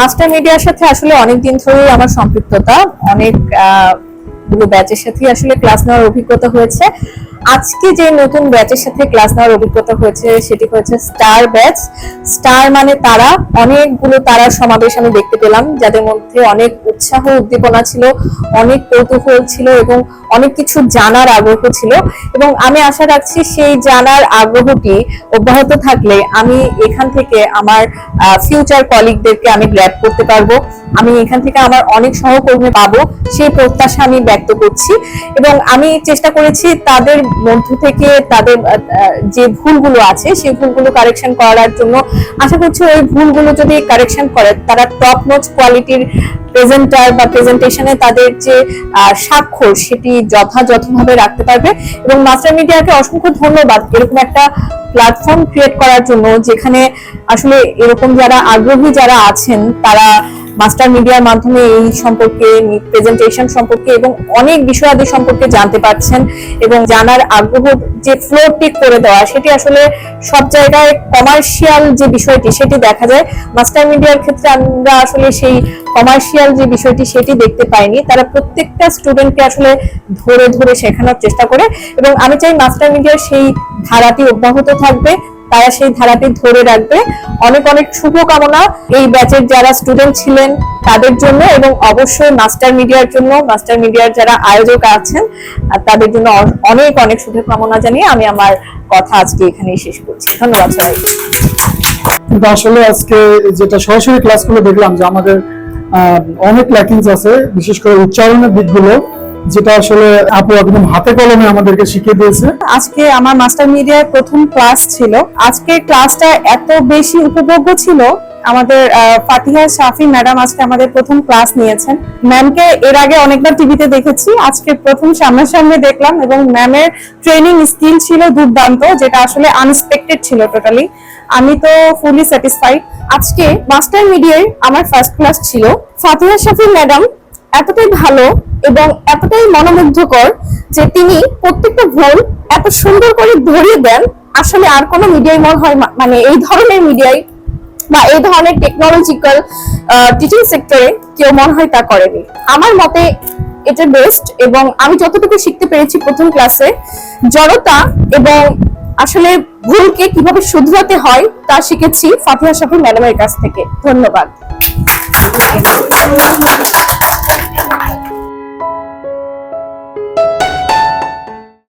Master মিডিয়ার সাথে আসলে অনেক দিন ধরেই আমার সম্পৃক্ততা, অনেকগুলো ব্যাচের সাথে আসলে ক্লাস নেওয়ার অভিজ্ঞতা হয়েছে। আজকে যে নতুন ব্যাচের সাথে ক্লাস নেওয়ার অভিজ্ঞতা হয়েছে, সেটি হয়েছে স্টার ব্যাচ স্টার মানে তারা, অনেকগুলো তারার সমাবেশ আমি দেখতে পেলাম, যাদের মধ্যে অনেক উৎসাহ, উদ্দীপনা ছিল, অনেক কৌতূহল ছিল এবং অনেক কিছু জানার আগ্রহ ছিল এবং আমি আশা রাখছি সেই জানার আগ্রহটি অব্যাহত থাকলে আমি এখান থেকে আমার ফিউচার কলিগদেরকে আমি গ্র্যাব করতে পারব। আমি এখান থেকে আমার অনেক সহকর্মী পাবো। সেই প্রত্যাশা আমি ব্যক্ত করছি এবং আমি চেষ্টা করেছি তাদের মধ্য থেকে তাদের যে ভুলগুলো আছে সেই ভুলগুলো কারেকশন করার জন্য। আশা করছি ওই ভুলগুলো যদি কারেকশন করে, তারা টপ নোচ কোয়ালিটির প্রেজেন্টার বা প্রেজেন্টেশনে তাদের যে স্বাক্ষর, সেটি যথাযথভাবে রাখতে পারবে। এবং মাস্টার মিডিয়াকে অসংখ্য ধন্যবাদ। এরকম একটা প্ল্যাটফর্ম ক্রিয়েট করার জন্য যেখানে আসলে এরকম যারা আগ্রহী যারা আছেন, তারা মাস্টার মিডিয়ার মাধ্যমে এই সম্পর্কে প্রেজেন্টেশন সম্পর্কে এবং অনেক বিষয়াদি সম্পর্কে জানতে পারছেন এবং জানার আগ্রহ যে ফ্লো টিক করে দেওয়া, সেটি আসলে সব জায়গায় কমার্শিয়াল যে বিষয়টি, সেটি দেখা যায়। মাস্টার মিডিয়ার ক্ষেত্রে আমরা আসলে সেই কমার্শিয়াল যে বিষয়টি, সেটি দেখতে পাইনি। তারা প্রত্যেকটা স্টুডেন্টকে আসলে ধরে ধরে শেখানোর চেষ্টা করে এবং আমি চাই মাস্টার মিডিয়ার সেই ধারাটি অব্যাহত থাকবে। তারা সেই ধারাটি ধরে রাখবে। অনেক অনেক শুভকামনা। এই ব্যাচের যারা স্টুডেন্ট ছিলেন তাদের জন্য এবং অবশ্যই মাস্টার মিডিয়ার জন্য মাস্টার মিডিয়ার যারা আয়োজক আছেন তাদের জন্য অনেক অনেক শুভকামনা জানিয়ে আমি আমার কথা আজকে এখানেই শেষ করছি। ধন্যবাদ সবাইকে। আসলে আজকে যেটা সরাসরি ক্লাসগুলো দেখলাম যে আমাদের অনেক ল্যাকিংস আছে, বিশেষ করে উচ্চারণের দিকগুলো। যেটা আসলে আপু একদম হাতে কলমে আমাদেরকে শিখিয়ে দিয়েছে। আজকে আমার মাস্টার মিডিয়ার প্রথম ক্লাস ছিল। আজকে ক্লাসটা এত বেশি উপভোগ্য ছিল। আমাদের ফাতিহা শাফি ম্যাডাম আজকে আমাদের প্রথম ক্লাস নিয়েছেন। ম্যামকে এর আগে অনেকবার টিভিতে দেখেছি। আজকে প্রথম সামনাসামনি দেখলাম এবং ম্যামের ট্রেনিং স্কিল ছিল দুর্দান্ত, যেটা আসলে আনএক্সপেক্টেড ছিল টোটালি আমি তো ফুলি স্যাটিসফাইড আজকে মাস্টার মিডিয়ায় আমার ফার্স্ট ক্লাস ছিল। ফাতিহা শাফি ম্যাডাম এতটাই ভালো এবং এতটাই মনোমুগ্ধকর যে তিনি প্রত্যেকটা ভুল এত সুন্দর করে ধরিয়ে দেন। আসলে আর কোনো মিডিয়ায় মনে হয় মানে এই ধরনের মিডিয়ায় বা এই ধরনের টেকনোলজিক্যাল টিচিং সেক্টরে কেউ মনে হয় তা করেনি। আমার মতে এটা বেস্ট এবং আমি যতটুকু শিখতে পেরেছি প্রথম ক্লাসে জড়তা এবং আসলে ভুলকে কীভাবে শুধরাতে হয় তা শিখেছি ফাতিহা শাফি ম্যাডামের কাছ থেকে। ধন্যবাদ।